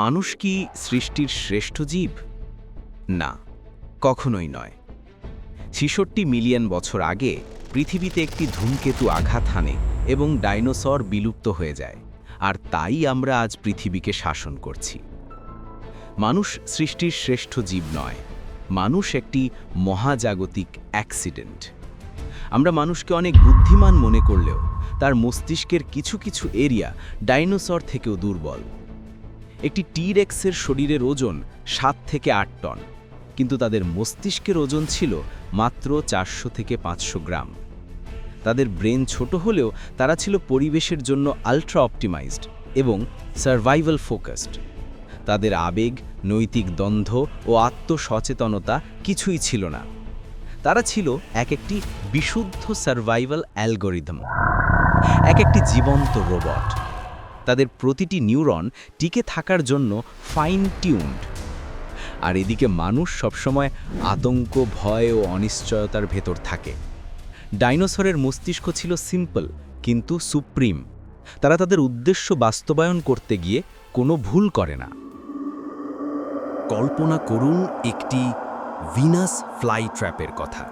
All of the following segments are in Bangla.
মানুষ কি সৃষ্টির শ্রেষ্ঠ জীব? না, কখনোই নয়। ছিষট্টি মিলিয়ন বছর আগে পৃথিবীতে একটি ধূমকেতু আঘাত হানে এবং ডাইনোসর বিলুপ্ত হয়ে যায়, আর তাই আমরা আজ পৃথিবীকে শাসন করছি। মানুষ সৃষ্টির শ্রেষ্ঠ জীব নয়, মানুষ একটি মহাজাগতিক অ্যাক্সিডেন্ট। আমরা মানুষকে অনেক বুদ্ধিমান মনে করলেও তার মস্তিষ্কের কিছু কিছু এরিয়া ডাইনোসর থেকেও দুর্বল। একটি টিরেক্সের শরীরের ওজন সাত থেকে আট টন, কিন্তু তাদের মস্তিষ্কের ওজন ছিল মাত্র চারশো থেকে পাঁচশো গ্রাম। তাদের ব্রেন ছোট হলেও তারা ছিল পরিবেশের জন্য আলট্রা অপটিমাইজড এবং সার্ভাইভাল ফোকাসড তাদের আবেগ, নৈতিক দ্বন্দ্ব ও আত্মসচেতনতা কিছুই ছিল না। তারা ছিল এক একটি বিশুদ্ধ সার্ভাইভাল অ্যালগোরিদম এক একটি জীবন্ত রোবট তাদের প্রতিটি নিউরন টিকে থাকার জন্য ফাইন টিউনড আর এদিকে মানুষ সবসময় আতঙ্ক, ভয় ও অনিশ্চয়তার ভেতর থাকে। ডাইনোসরের মস্তিষ্ক ছিল সিম্পল কিন্তু সুপ্রিম তারা তাদের উদ্দেশ্য বাস্তবায়ন করতে গিয়ে কোনো ভুল করে না। কল্পনা করুন একটি ভিনাস ফ্লাই ট্র্যাপের কথা।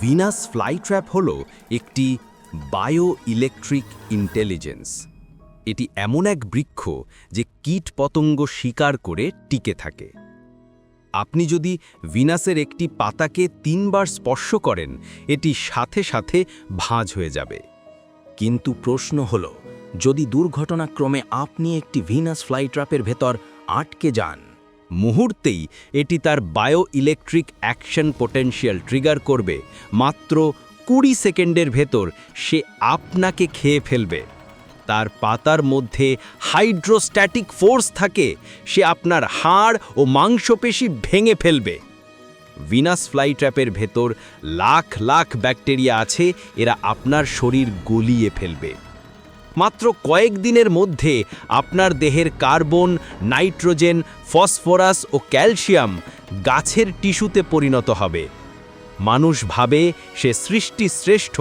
ভিনাস ফ্লাই ট্র্যাপ হল একটি বায়ো ইলেকট্রিক ইন্টেলিজেন্স এটি এমন এক বৃক্ষ যে কীট পতঙ্গ শিকার করে টিকে থাকে। আপনি যদি ভিনাসের একটি পাতাকে তিনবার স্পর্শ করেন, এটি সাথে সাথে ভাঁজ হয়ে যাবে। কিন্তু প্রশ্ন হল, যদি দুর্ঘটনাক্রমে আপনি একটি ভিনাস ফ্লাইট্রাপের ভেতর আটকে যান, মুহূর্তেই এটি তার bio electric action potential trigger করবে। মাত্র কুড়ি সেকেন্ডের ভেতর সে আপনাকে খেয়ে ফেলবে। তার পাতার মধ্যে হাইড্রোস্ট্যাটিক ফোর্স থাকে, সে আপনার হাড় ও মাংসপেশি ভেঙে ফেলবে। ভিনাস ফ্লাইট্র্যাপের ভেতর লাখ লাখ ব্যাকটেরিয়া আছে, এরা আপনার শরীর গলিয়ে ফেলবে। মাত্র কয়েকদিনের মধ্যে আপনার দেহের কার্বন, নাইট্রোজেন, ফসফরাস ও ক্যালসিয়াম গাছের টিস্যুতে পরিণত হবে। মানুষ ভাবে সে সৃষ্টি শ্রেষ্ঠ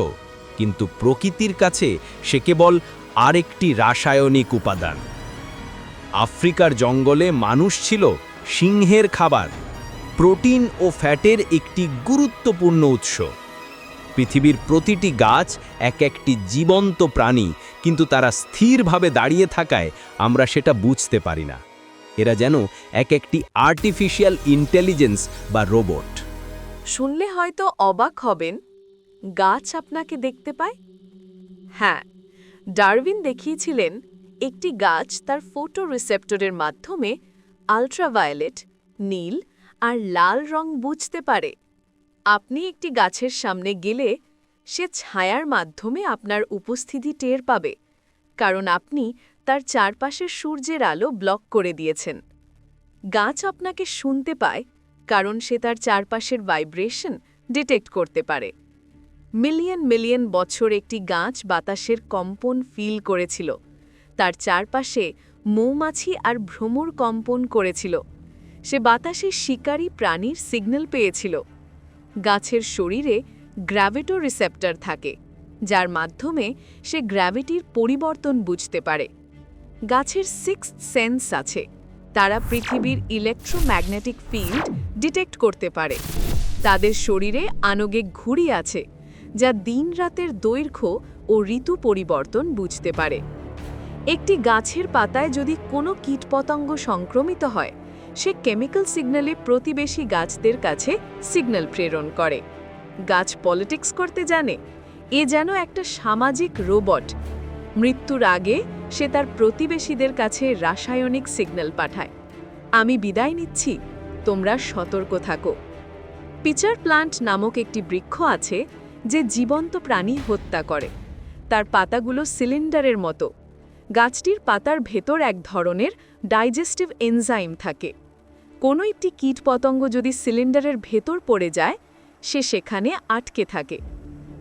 কিন্তু প্রকৃতির কাছে সে কেবল আরেকটি রাসায়নিক উপাদান। আফ্রিকার জঙ্গলে মানুষ ছিল সিংহের খাবার, প্রোটিন ও ফ্যাটের একটি গুরুত্বপূর্ণ উৎস। পৃথিবীর প্রতিটি গাছ এক একটি জীবন্ত প্রাণী, কিন্তু তারা স্থিরভাবে দাঁড়িয়ে থাকায় আমরা সেটা বুঝতে পারি না। এরা যেন এক একটি আর্টিফিশিয়াল ইন্টেলিজেন্স বা রোবট শুনলে হয়তো অবাক হবেন, গাছ আপনাকে দেখতে পায়? হ্যাঁ ডারউইন দেখিয়েছিলেন, একটি গাছ তার ফোটো রিসেপ্টরের মাধ্যমে আলট্রাভায়োলেট, নীল আর লাল রং বুঝতে পারে। আপনি একটি গাছের সামনে গেলে সে ছায়ার মাধ্যমে আপনার উপস্থিতি টের পাবে, কারণ আপনি তার চারপাশের সূর্যের আলো ব্লক করে দিয়েছেন। গাছ আপনাকে শুনতে পায়, কারণ সে তার চারপাশের ভাইব্রেশন ডিটেক্ট করতে পারে। মিলিয়ন মিলিয়ন বছর একটি গাছ বাতাসের কম্পন ফিল করেছিল। তার চারপাশে মৌমাছি আর ভ্রমর কম্পন করেছিল। সে বাতাসে শিকারী প্রাণীর সিগন্যাল পেয়েছিল। গাছের শরীরে গ্র্যাভিটো রিসেপ্টর থাকে, যার মাধ্যমে সে গ্র্যাভিটির পরিবর্তন বুঝতে পারে। গাছের সিক্স সেন্স আছে, তারা পৃথিবীর ইলেকট্রোম্যাগনেটিক ফিল্ড ডিটেক্ট করতে পারে। তাদের শরীরে আনগে ঘুড়ি আছে যা দিন রাতের দৈর্ঘ্য ও ঋতু পরিবর্তন বুঝতে পারে। একটি গাছের পাতায় যদি কোনো কীটপতঙ্গ সংক্রমিত হয়, সে কেমিক্যাল সিগন্যালে প্রতিবেশী গাছদের কাছে সিগন্যাল প্রেরণ করে। গাছ পলিটিক্স করতে জানে, এ যেন একটা সামাজিক রোবট। মৃত্যুর আগে সে তার প্রতিবেশীদের কাছে রাসায়নিক সিগন্যাল পাঠায়। আমি বিদায় নিচ্ছি, তোমরা সতর্ক থাকো। পিচার প্লান্ট নামক একটি বৃক্ষ আছে যে জীবন্ত প্রাণী হত্যা করে। তার পাতাগুলো সিলিন্ডারের মতো। গাছটির পাতার ভেতর এক ধরনের ডাইজেস্টিভ এনজাইম থাকে। কোনো একটি কীটপতঙ্গ যদি সিলিন্ডারের ভেতর পড়ে যায়, সে সেখানে আটকে থাকে।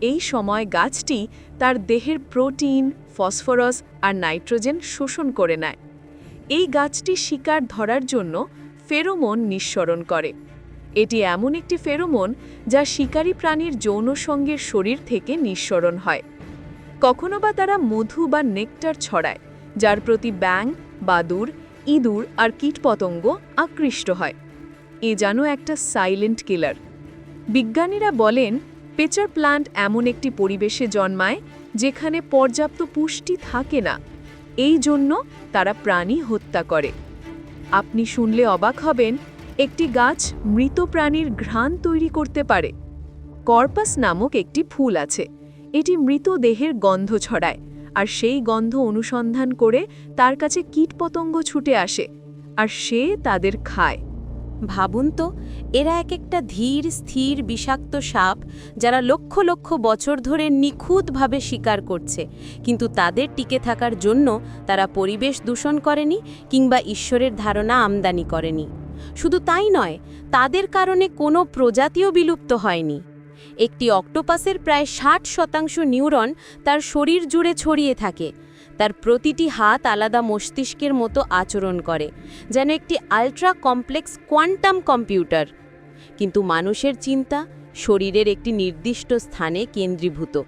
এই সময় গাছটি তার দেহের প্রোটিন, ফসফরাস আর নাইট্রোজেন শোষণ করে নেয়। এই গাছটি শিকার ধরার জন্য ফেরোমন নিঃসরণ করে। এটি এমন একটি ফেরোমন যা শিকারী প্রাণীর যৌন সঙ্গের শরীর থেকে নিঃসরণ হয়। কখনো বা তারা মধু বা নেকটার ছড়ায়, যার প্রতি ব্যাং বাদুর, ইঁদুর আর কীটপতঙ্গ আকৃষ্ট হয়। এ যেন একটা সাইলেন্ট কিলার। বিজ্ঞানীরা বলেন, পেচার প্লান্ট এমন একটি পরিবেশে জন্মায় যেখানে পর্যাপ্ত পুষ্টি থাকে না। এই জন্য তারা প্রাণী হত্যা করে। আপনি শুনলে অবাক হবেন একটি গাছ মৃত প্রাণীর ঘ্রাণ তৈরি করতে পারে। কর্পাস নামক একটি ফুল আছে। এটি মৃত দেহের গন্ধ ছড়ায়, আর সেই গন্ধ অনুসন্ধান করে তার কাছে কীটপতঙ্গ ছুটে আসে, আর সে তাদের খায়। ভাবুন তো, এরা এক একটা ধীর, স্থির, বিষাক্ত সাপ যারা লক্ষ লক্ষ বছর ধরে নিখুঁতভাবে শিকার করছে। কিন্তু তাদের টিকে থাকার জন্য তারা পরিবেশ দূষণ করেনি কিংবা ঈশ্বরের ধারণা আমদানি করেনি। শুধু তাই নয়, তাদের কারণে কোনো প্রজাতিও বিলুপ্ত হয়নি। একটি অক্টোপাসের প্রায় ষাট শতাংশ নিউরন তার শরীর জুড়ে ছড়িয়ে থাকে। তার প্রতিটি হাত আলাদা মস্তিষ্কের মতো আচরণ করে, যেন একটি আলট্রা কমপ্লেক্স কোয়ান্টাম কম্পিউটার। কিন্তু মানুষের চিন্তা শরীরের একটি নির্দিষ্ট স্থানে কেন্দ্রীভূত।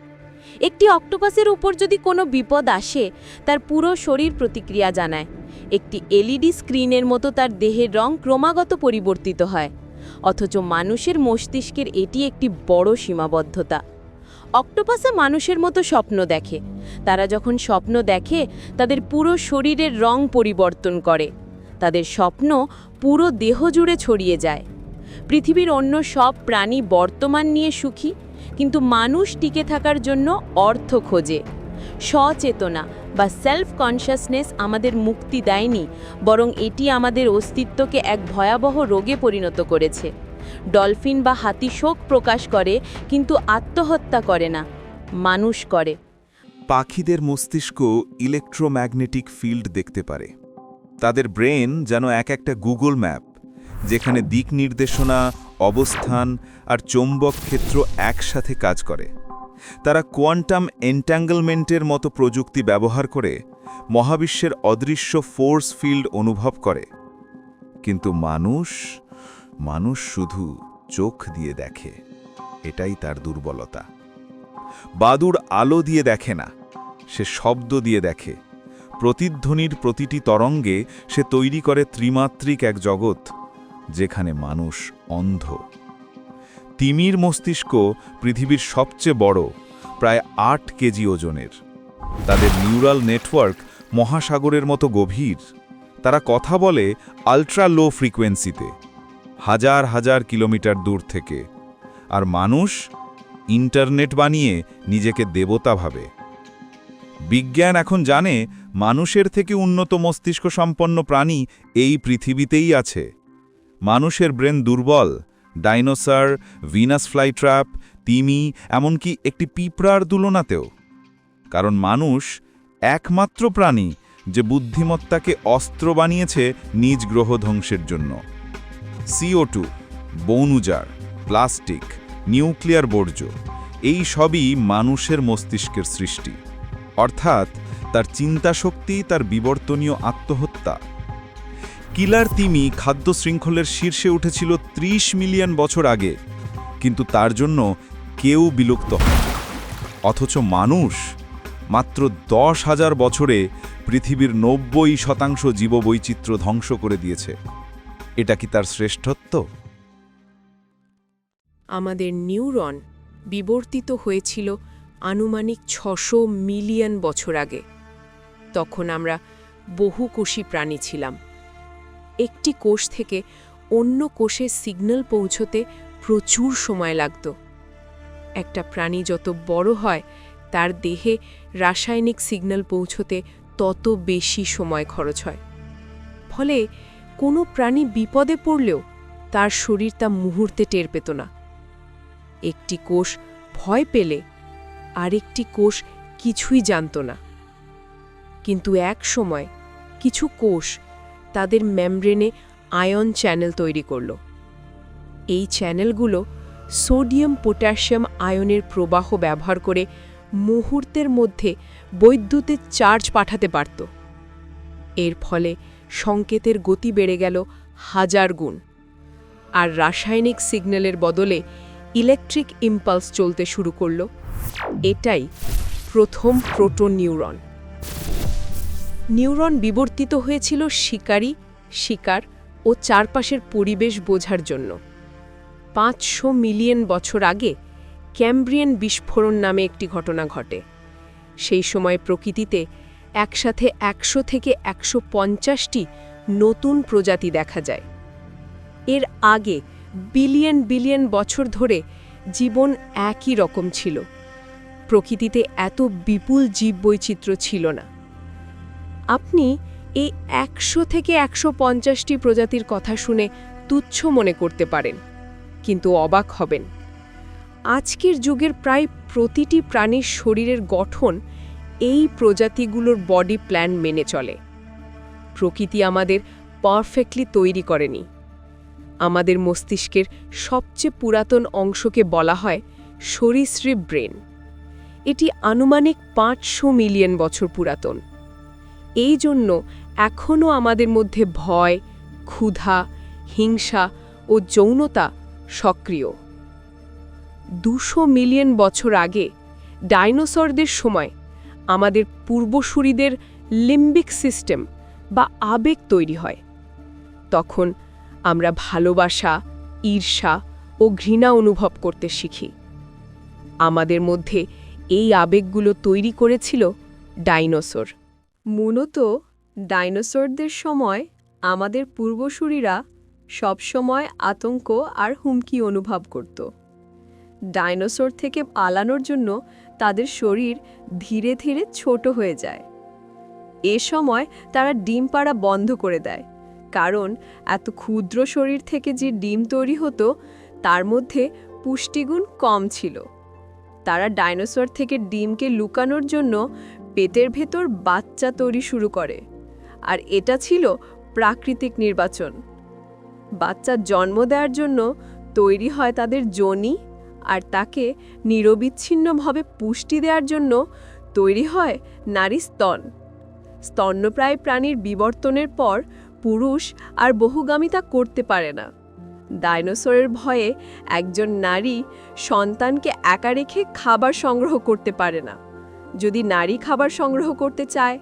একটি অক্টোপাসের উপর যদি কোনো বিপদ আসে, তার পুরো শরীর প্রতিক্রিয়া জানায়। একটি এলইডি স্ক্রিনের মতো তার দেহের রং ক্রমাগত পরিবর্তিত হয়, অথচ মানুষের মস্তিষ্কের এটি একটি বড় সীমাবদ্ধতা। অক্টোপাসে মানুষের মতো স্বপ্ন দেখে। তারা যখন স্বপ্ন দেখে, তাদের পুরো শরীরের রং পরিবর্তন করে। তাদের স্বপ্ন পুরো দেহ জুড়ে ছড়িয়ে যায়। পৃথিবীর অন্য সব প্রাণী বর্তমান নিয়ে সুখী, কিন্তু মানুষ টিকে থাকার জন্য অর্থ খোঁজে। সচেতনা বা সেলফ কনশাসনেস আমাদের মুক্তি দেয়নি, বরং এটি আমাদের অস্তিত্বকে এক ভয়াবহ রোগে পরিণত করেছে। ডলফিন বা হাতি শোক প্রকাশ করে, কিন্তু আত্মহত্যা করে না, মানুষ করে। পাখিদের মস্তিষ্ক ইলেকট্রোম্যাগনেটিক ফিল্ড দেখতে পারে। তাদের ব্রেন যেন এক একটা গুগল ম্যাপ যেখানে দিক নির্দেশনা, অবস্থান আর চৌম্বক ক্ষেত্র একসাথে কাজ করে। তারা কোয়ান্টাম এন্ট্যাঙ্গলমেন্টের মতো প্রযুক্তি ব্যবহার করে মহাবিশ্বের অদৃশ্য ফোর্স ফিল্ড অনুভব করে। কিন্তু মানুষ মানুষ শুধু চোখ দিয়ে দেখে। এটাই তার দুর্বলতা। বাদুর আলো দিয়ে দেখে না, সে শব্দ দিয়ে দেখে। প্রতিধ্বনির প্রতিটি তরঙ্গে সে তৈরি করে ত্রিমাত্রিক এক জগৎ, যেখানে মানুষ অন্ধ। তিমির মস্তিষ্ক পৃথিবীর সবচেয়ে বড়, প্রায় আট কেজি ওজনের। তাদের নিউরাল নেটওয়ার্ক মহাসাগরের মতো গভীর। তারা কথা বলে আলট্রা লো ফ্রিকোয়েন্সিতে, হাজার হাজার কিলোমিটার দূর থেকে। আর মানুষ ইন্টারনেট বানিয়ে নিজেকে দেবতা ভাবে। বিজ্ঞান এখন জানে মানুষের থেকে উন্নত মস্তিষ্ক সম্পন্ন প্রাণী এই পৃথিবীতেই আছে। মানুষের ব্রেন দুর্বল ডাইনোসর, ভিনাস ফ্লাইট্র্যাপ, তিমি, এমনকি একটি পিঁপড়ার তুলনাতেও কারণ মানুষ একমাত্র প্রাণী যে বুদ্ধিমত্তাকে অস্ত্র বানিয়েছে নিজ গ্রহ ধ্বংসের জন্য সিও টু বৌনুজার প্লাস্টিক, নিউক্লিয়ার বর্জ্য, এই সবই মানুষের মস্তিষ্কের সৃষ্টি। অর্থাৎ তার চিন্তাশক্তি, তার বিবর্তনীয় আত্মহত্যা। কিলার তিমি খাদ্য শৃঙ্খলের শীর্ষে উঠেছিল ৩০ মিলিয়ন বছর আগে। কিন্তু তার জন্য কেউ বিলুপ্ত অথচ মানুষ মাত্র দশ হাজার বছরে পৃথিবীর নব্বই শতাংশ জীববৈচিত্র্য ধ্বংস করে দিয়েছে। এটা কি তার শ্রেষ্ঠত্ব? আমাদের নিউরন বিবর্তিত হয়েছিল আনুমানিক ছশো মিলিয়ন বছর আগে। তখন আমরা বহুকোষী প্রাণী ছিলাম। একটি কোষ থেকে অন্য কোষে সিগন্যাল পৌঁছতে প্রচুর সময় লাগত। একটা প্রাণী যত বড় হয়, তার দেহে রাসায়নিক সিগন্যাল পৌঁছতে তত বেশি সময় খরচ হয়। ফলে কোনো প্রাণী বিপদে পড়লেও তার শরীর তা মুহূর্তে টের পেত না। একটি কোষ ভয় পেলে, আরেকটি কোষ কিছুই জানত না। কিন্তু এক সময় কিছু কোষ তাদের মেমব্রেনে আয়ন চ্যানেল তৈরি করল। এই চ্যানেলগুলো সোডিয়াম পটাশিয়াম আয়নের প্রবাহ ব্যবহার করে মুহূর্তের মধ্যে বৈদ্যুতিক চার্জ পাঠাতে পারত। এর ফলে সংকেতের গতি বেড়ে গেল হাজার গুণ। আর রাসায়নিক সিগন্যালের বদলে ইলেকট্রিক ইম্পালস চলতে শুরু করল। এটাই প্রথম প্রোটোনিউরন নিউরন বিবর্তিত হয়েছিল শিকারী, শিকার ও চারপাশের পরিবেশ বোঝার জন্য। পাঁচশো মিলিয়ন বছর আগে ক্যাম্ব্রিয়ান বিস্ফোরণ নামে একটি ঘটনা ঘটে। সেই সময় প্রকৃতিতে একসাথে একশো থেকে একশো পঞ্চাশটি নতুন প্রজাতি দেখা যায়। এর আগে বিলিয়ন বিলিয়ন বছর ধরে জীবন একই রকম ছিল। প্রকৃতিতে এত বিপুল জীববৈচিত্র্য ছিল না। আপনি এই একশো থেকে একশো পঞ্চাশটি প্রজাতির কথা শুনে তুচ্ছ মনে করতে পারেন, কিন্তু অবাক হবেন। আজকের যুগের প্রায় প্রতিটি প্রাণীর শরীরের গঠন এই প্রজাতিগুলোর বডি প্ল্যান মেনে চলে। প্রকৃতি আমাদের পারফেক্টলি তৈরি করেনি। আমাদের মস্তিষ্কের সবচেয়ে পুরাতন অংশকে বলা হয় সরীসৃপ ব্রেন। এটি আনুমানিক পাঁচশো মিলিয়ন বছর পুরাতন। এই জন্য এখনও আমাদের মধ্যে ভয়, ক্ষুধা, হিংসা ও যৌনতা সক্রিয়। দুশো মিলিয়ন বছর আগে ডাইনোসরদের সময় আমাদের পূর্বসূরিদের লিম্বিক সিস্টেম বা আবেগ তৈরি হয়। তখন আমরা ভালোবাসা, ঈর্ষা ও ঘৃণা অনুভব করতে শিখি। আমাদের মধ্যে এই আবেগগুলো তৈরি করেছিল ডাইনোসর। মূলত ডাইনোসরদের সময় আমাদের পূর্বসূরিরা সবসময় আতঙ্ক আর হুমকি অনুভব করত। ডাইনোসর থেকে পালানোর জন্য তাদের শরীর ধীরে ধীরে ছোট হয়ে যায়। এ সময় তারা ডিম পাড়া বন্ধ করে দেয়, কারণ এত ক্ষুদ্র শরীর থেকে যে ডিম তৈরি হতো, তার মধ্যে পুষ্টিগুণ কম ছিল। তারা ডাইনোসর থেকে ডিমকে লুকানোর জন্য পেটের ভেতর বাচ্চা তৈরি শুরু করে। আর এটা ছিল প্রাকৃতিক নির্বাচন। বাচ্চা জন্ম দেওয়ার জন্য তৈরি হয় তাদের যোনি আর তাকে নিরবিচ্ছিন্নভাবে পুষ্টি দেওয়ার জন্য তৈরি হয় নারী স্তন। স্তন্যপ্রায় প্রাণীর বিবর্তনের পর পুরুষ আর বহুগামিতা করতে পারে না। ডাইনোসরের ভয়ে একজন নারী সন্তানকে একা রেখে খাবার সংগ্রহ করতে পারে না। যদি নারী খাবার সংগ্রহ করতে চায়,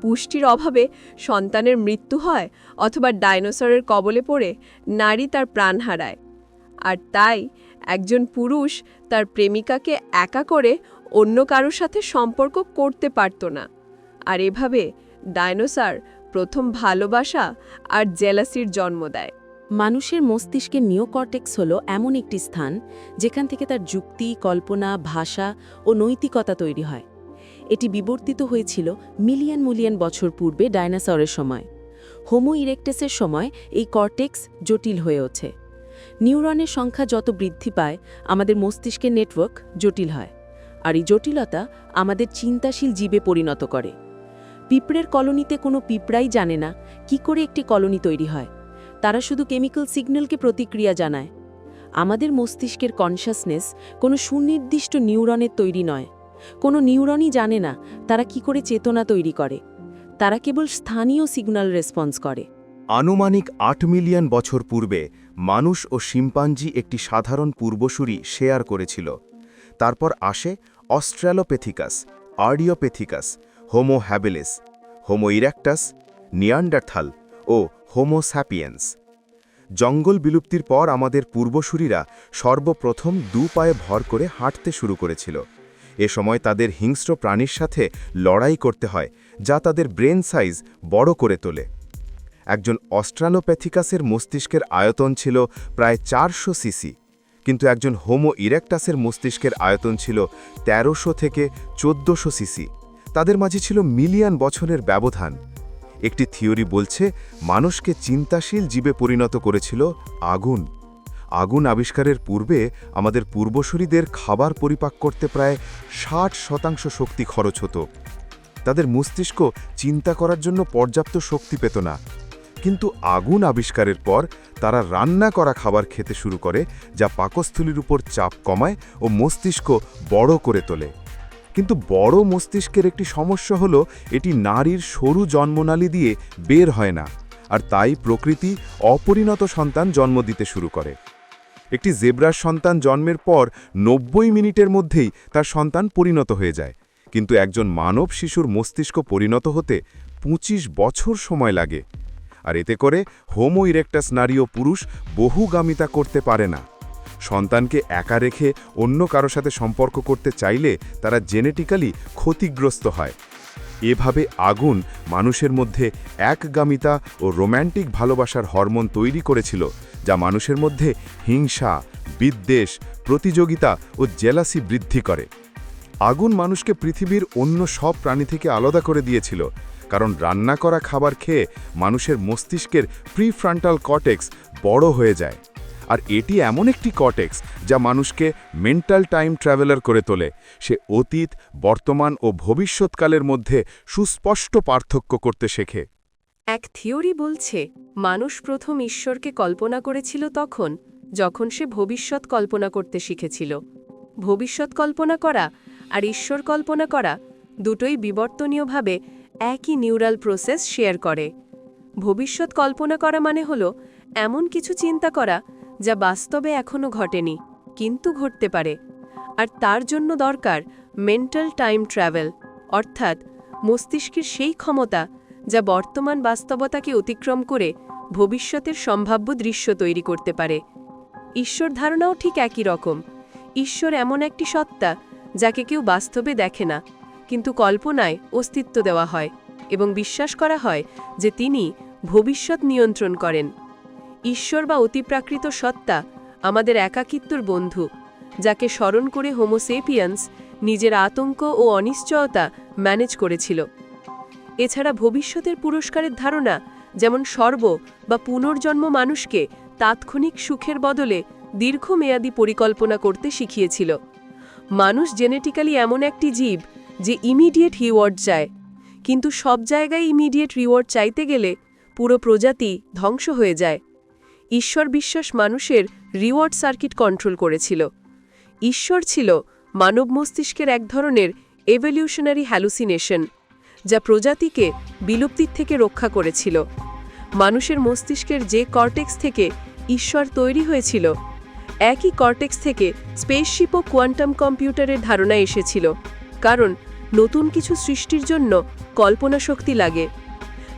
পুষ্টির অভাবে সন্তানের মৃত্যু হয় অথবা ডাইনোসরের কবলে পড়ে নারী তার প্রাণ হারায়। আর তাই একজন পুরুষ তার প্রেমিকাকে একা করে অন্য কারোর সাথে সম্পর্ক করতে পারত না। আর এভাবে ডাইনোসর প্রথম ভালোবাসা আর জেলাসির জন্ম দেয়। মানুষের মস্তিষ্কের নিওকর্টেক্স হল এমন একটি স্থান যেখান থেকে তার যুক্তি, কল্পনা, ভাষা ও নৈতিকতা তৈরি হয়। এটি বিবর্তিত হয়েছিল মিলিয়ন মিলিয়ন বছর পূর্বে ডাইনোসরের সময়। হোমো ইরেকটেসের সময় এই কর্টেক্স জটিল হয়ে ওঠে। নিউরনের সংখ্যা যত বৃদ্ধি পায়, আমাদের মস্তিষ্কের নেটওয়ার্ক জটিল হয়, আর এই জটিলতা আমাদের চিন্তাশীল জীবে পরিণত করে। পিঁপড়ের কলোনিতে কোনো পিঁপড়াই জানে না কি করে একটি কলোনি তৈরি হয়। তারা শুধু কেমিক্যাল সিগন্যালকে প্রতিক্রিয়া জানায়। আমাদের মস্তিষ্কের কনশাসনেস কোনো সুনির্দিষ্ট নিউরনের তৈরি নয়। কোনো নিউরনই জানে না তারা কি করে চেতনা তৈরি করে। তারা কেবল স্থানীয় সিগন্যাল রেসপন্স করে। আনুমানিক আট মিলিয়ন বছর পূর্বে মানুষ ও শিম্পাঞ্জি একটি সাধারণ পূর্বসূরি শেয়ার করেছিল। তারপর আসে Australopithecus Ardipithecus Homo habilis, Homo erectus, Neanderthal ও হোমো স্যাপিয়েন্স। জঙ্গল বিলুপ্তির পর আমাদের পূর্বসূরিরা সর্বপ্রথম দু পায়ে ভর করে হাঁটতে শুরু করেছিল। এ সময় তাদের হিংস্র প্রাণীর সাথে লড়াই করতে হয়, যা তাদের ব্রেন সাইজ বড় করে তোলে। একজন অস্ট্রালোপ্যাথিকাসের মস্তিষ্কের আয়তন ছিল প্রায় চারশো সিসি, কিন্তু একজন হোমো ইরেক্টাসের মস্তিষ্কের আয়তন ছিল তেরোশো থেকে চোদ্দশো সিসি। তাদের মাঝে ছিল মিলিয়ন বছরের ব্যবধান। একটি থিওরি বলছে, মানুষকে চিন্তাশীল জীবে পরিণত করেছিল আগুন। আগুন আবিষ্কারের পূর্বে আমাদের পূর্বসূরিদের খাবার পরিপাক করতে প্রায় ষাট শতাংশ শক্তি খরচ হতো। তাদের মস্তিষ্ক চিন্তা করার জন্য পর্যাপ্ত শক্তি পেত না। কিন্তু আগুন আবিষ্কারের পর তারা রান্না করা খাবার খেতে শুরু করে, যা পাকস্থলীর উপর চাপ কমায় ও মস্তিষ্ক বড় করে তোলে। কিন্তু বড় মস্তিষ্কের একটি সমস্যা হলো, এটি নারীর সরু জন্মনালী দিয়ে বের হয় না, আর তাই প্রকৃতি অপরিণত সন্তান জন্ম দিতে শুরু করে। একটি জেব্রার সন্তান জন্মের পর নব্বই মিনিটের মধ্যেই তার সন্তান পরিণত হয়ে যায়। কিন্তু একজন মানব শিশুর মস্তিষ্ক পরিণত হতে পঁচিশ বছর সময় লাগে। আর এতে করে হোমো ইরেক্টাস নারীও পুরুষ বহুগামিতা করতে পারে না। সন্তানকে একা রেখে অন্য কারও সাথে সম্পর্ক করতে চাইলে তারা জেনেটিক্যালি ক্ষতিগ্রস্ত হয়। এভাবে আগুন মানুষের মধ্যে একগামিতা ও রোম্যান্টিক ভালোবাসার হরমোন তৈরি করেছিল, যা মানুষের মধ্যে হিংসা, বিদ্বেষ, প্রতিযোগিতা ও জেলাসি বৃদ্ধি করে। আগুন মানুষকে পৃথিবীর অন্য সব প্রাণী থেকে আলাদা করে দিয়েছিল, কারণ রান্না করা খাবার খেয়ে মানুষের মস্তিষ্কের প্রিফ্রান্টাল কটেক্স বড় হয়ে যায়। আর এটি এমন একটি কটেক্স যা মানুষকে মেন্টাল টাইম ট্রাভেলার করে তোলে। সে অতীত, বর্তমান ও ভবিষ্যৎকালের মধ্যে সুস্পষ্ট পার্থক্য করতে শেখে। এক থিওরি বলছে, মানুষ প্রথম ঈশ্বরকে কল্পনা করেছিল তখন, যখন সে ভবিষ্যৎ কল্পনা করতে শিখেছিল। ভবিষ্যৎ কল্পনা করা আর ঈশ্বর কল্পনা করা দুটোই বিবর্তনীয়ভাবে একই নিউরাল প্রসেস শেয়ার করে। ভবিষ্যৎ কল্পনা করা মানে হল, এমন কিছু চিন্তা করা যা বাস্তবে এখনও ঘটেনি, কিন্তু ঘটতে পারে। আর তার জন্য দরকার মেন্টাল টাইম ট্রাভেল অর্থাৎ মস্তিষ্কের সেই ক্ষমতা যা বর্তমান বাস্তবতাকে অতিক্রম করে ভবিষ্যতের সম্ভাব্য দৃশ্য তৈরি করতে পারে। ঈশ্বর ধারণাও ঠিক একই রকম। ঈশ্বর এমন একটি সত্তা যাকে কেউ বাস্তবে দেখে না, কিন্তু কল্পনায় অস্তিত্ব দেওয়া হয় এবং বিশ্বাস করা হয় যে তিনি ভবিষ্যৎ নিয়ন্ত্রণ করেন। ঈশ্বর বা অতিপ্রাকৃত সত্তা আমাদের একাকিত্বর বন্ধু, যাকে স্মরণ করে হোমোসেপিয়ান্স নিজের আতঙ্ক ও অনিশ্চয়তা ম্যানেজ করেছিল। এছাড়া ভবিষ্যতের পুরস্কারের ধারণা, যেমন সর্ব বা পুনর্জন্ম মানুষকে তাৎক্ষণিক সুখের বদলে দীর্ঘমেয়াদী পরিকল্পনা করতে শিখিয়েছিল। মানুষ জেনেটিক্যালি এমন একটি জীব যে ইমিডিয়েট রিওয়ার্ড চায়, কিন্তু সব জায়গায় ইমিডিয়েট রিওয়ার্ড চাইতে গেলে পুরো প্রজাতি ধ্বংস হয়ে যায়। ঈশ্বর বিশ্বাস মানুষের রিওয়ার্ড সার্কিট কন্ট্রোল করেছিল। ঈশ্বর ছিল মানব মস্তিষ্কের এক ধরনের এভলিউশনারি হ্যালুসিনেশন যা প্রজাতিকে বিলুপ্তির থেকে রক্ষা করেছিল। মানুষের মস্তিষ্কের যে কর্টেক্স থেকে ঈশ্বর তৈরি হয়েছিল, একই কর্টেক্স থেকে স্পেসশিপ ও কোয়ান্টাম কম্পিউটারের ধারণা এসেছিল, কারণ নতুন কিছু সৃষ্টির জন্য কল্পনা শক্তি লাগে।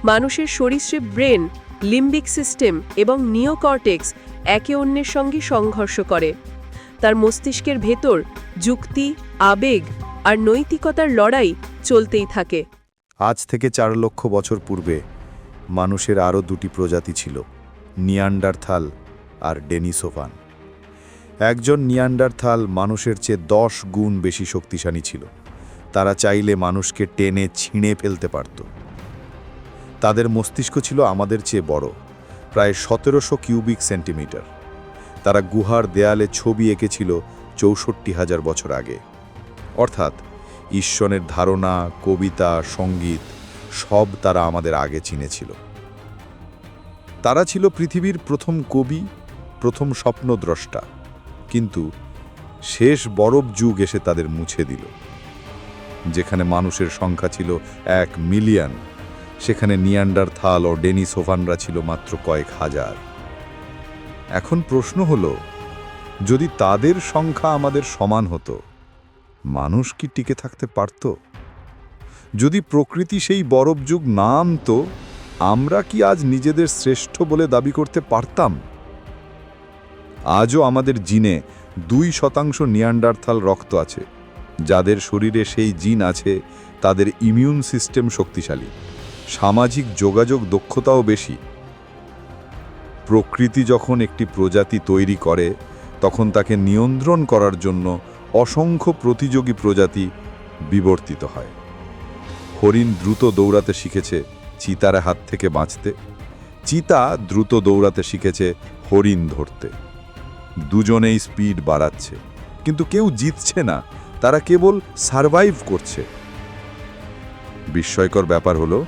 মানুষের সরীসৃপ ব্রেন লিম্বিক সিস্টেম এবং নিওকর্টেক্স একে অন্যের সঙ্গে সংঘর্ষ করে। তার মস্তিষ্কের ভেতর যুক্তি, আবেগ আর নৈতিকতার লড়াই চলতেই থাকে। আজ থেকে চার লক্ষ বছর পূর্বে মানুষের আরও দুটি প্রজাতি ছিল, নিয়ান্ডারথাল আর ডেনিসোভান একজন নিয়ান্ডারথাল মানুষের চেয়ে দশ গুণ বেশি শক্তিশালী ছিল। তারা চাইলে মানুষকে টেনে ছিঁড়ে ফেলতে পারত। তাদের মস্তিষ্ক ছিল আমাদের চেয়ে বড়, প্রায় সতেরোশো কিউবিক সেন্টিমিটার। তারা গুহার দেয়ালে ছবি এঁকেছিল চৌষট্টি হাজার বছর আগে। অর্থাৎ ঈশ্বরের ধারণা, কবিতা, সংগীত সব তারা আমাদের আগে চিনেছিল। তারা ছিল পৃথিবীর প্রথম কবি, প্রথম স্বপ্নদ্রষ্টা। কিন্তু শেষ বরফ যুগ এসে তাদের মুছে দিল, যেখানে মানুষের সংখ্যা ছিল এক মিলিয়ন। সেখানে নিয়ান্ডার থাল ও ডেনি সোভানরা ছিল মাত্র কয়েক হাজার। এখন প্রশ্ন হলো, যদি তাদের সংখ্যা আমাদের সমান হতো, মানুষ কি টিকে থাকতে পারত? যদি প্রকৃতি সেই বরফ যুগ না আনতো, আমরা কি আজ নিজেদের শ্রেষ্ঠ বলে দাবি করতে পারতাম? আজও আমাদের জিনে দুই শতাংশ নিয়ান্ডারথাল রক্ত আছে, যাদের শরীরে সেই জিন আছে, তাদের ইমিউন সিস্টেম শক্তিশালী। সামাজিক যোগাযোগ দক্ষতাও বেশি। প্রকৃতি যখন একটি প্রজাতি তৈরি করে, তখন তাকে নিয়ন্ত্রণ করার জন্য অসংখ্য প্রতিযোগী প্রজাতি বিবর্তিত হয়। হরিণ দ্রুত দৌড়াতে শিখেছে চিতার হাত থেকে বাঁচতে। চিতা দ্রুত দৌড়াতে শিখেছে হরিণ ধরতে। দুজনেই স্পিড বাড়াচ্ছে। কিন্তু কেউ জিতছে না, তারা কেবল সারভাইভ করছে। বিস্ময়কর ব্যাপার হলো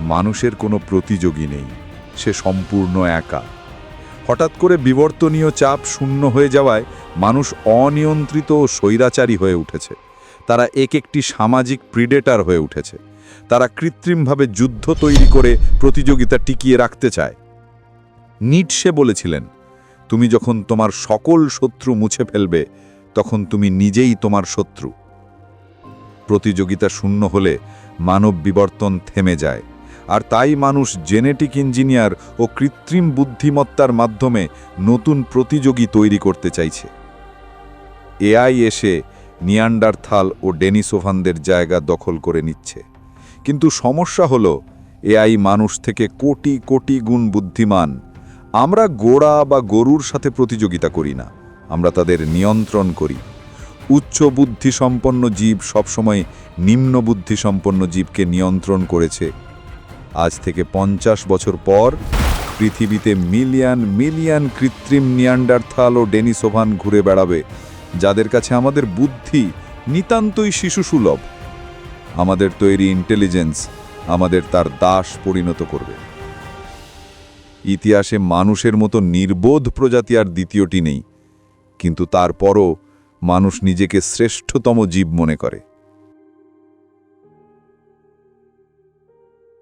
মানুষের কোনো প্রতিযোগী নেই, সে সম্পূর্ণ একা। হঠাৎ করে বিবর্তনীয় চাপ শূন্য হয়ে যাওয়ায় মানুষ অনিয়ন্ত্রিত ও স্বৈরাচারী হয়ে উঠেছে। তারা এক একটি সামাজিক প্রিডেটার হয়ে উঠেছে। তারা কৃত্রিমভাবে যুদ্ধ তৈরি করে প্রতিযোগিতা টিকিয়ে রাখতে চায়। নিটসে বলেছিলেন, তুমি যখন তোমার সকল শত্রু মুছে ফেলবে, তখন তুমি নিজেই তোমার শত্রু। প্রতিযোগিতা শূন্য হলে মানব বিবর্তন থেমে যায়। আর তাই মানুষ জেনেটিক ইঞ্জিনিয়ার ও কৃত্রিম বুদ্ধিমত্তার মাধ্যমে নতুন প্রতিযোগী তৈরি করতে চাইছে। এআই এসে নিয়ান্ডারথাল ও ডেনিসোভানদের জায়গা দখল করে নিচ্ছে। কিন্তু সমস্যা হলো, এআই মানুষ থেকে কোটি কোটি গুণ বুদ্ধিমান। আমরা গোড়া বা গরুর সাথে প্রতিযোগিতা করি না, আমরা তাদের নিয়ন্ত্রণ করি। উচ্চ বুদ্ধিসম্পন্ন জীব সবসময় নিম্ন বুদ্ধিসম্পন্ন জীবকে নিয়ন্ত্রণ করেছে। আজ থেকে পঞ্চাশ বছর পর পৃথিবীতে মিলিয়ন মিলিয়ন কৃত্রিম নিয়ান্ডারথাল ও ডেনিসোভান ঘুরে বেড়াবে, যাদের কাছে আমাদের বুদ্ধি নিতান্তই শিশুসুলভ। আমাদের তৈরি ইন্টেলিজেন্স আমাদের তার দাস পরিণত করবে। ইতিহাসে মানুষের মতো নির্বোধ প্রজাতি আর দ্বিতীয়টি নেই, কিন্তু তারপরও মানুষ নিজেকে শ্রেষ্ঠতম জীব মনে করে।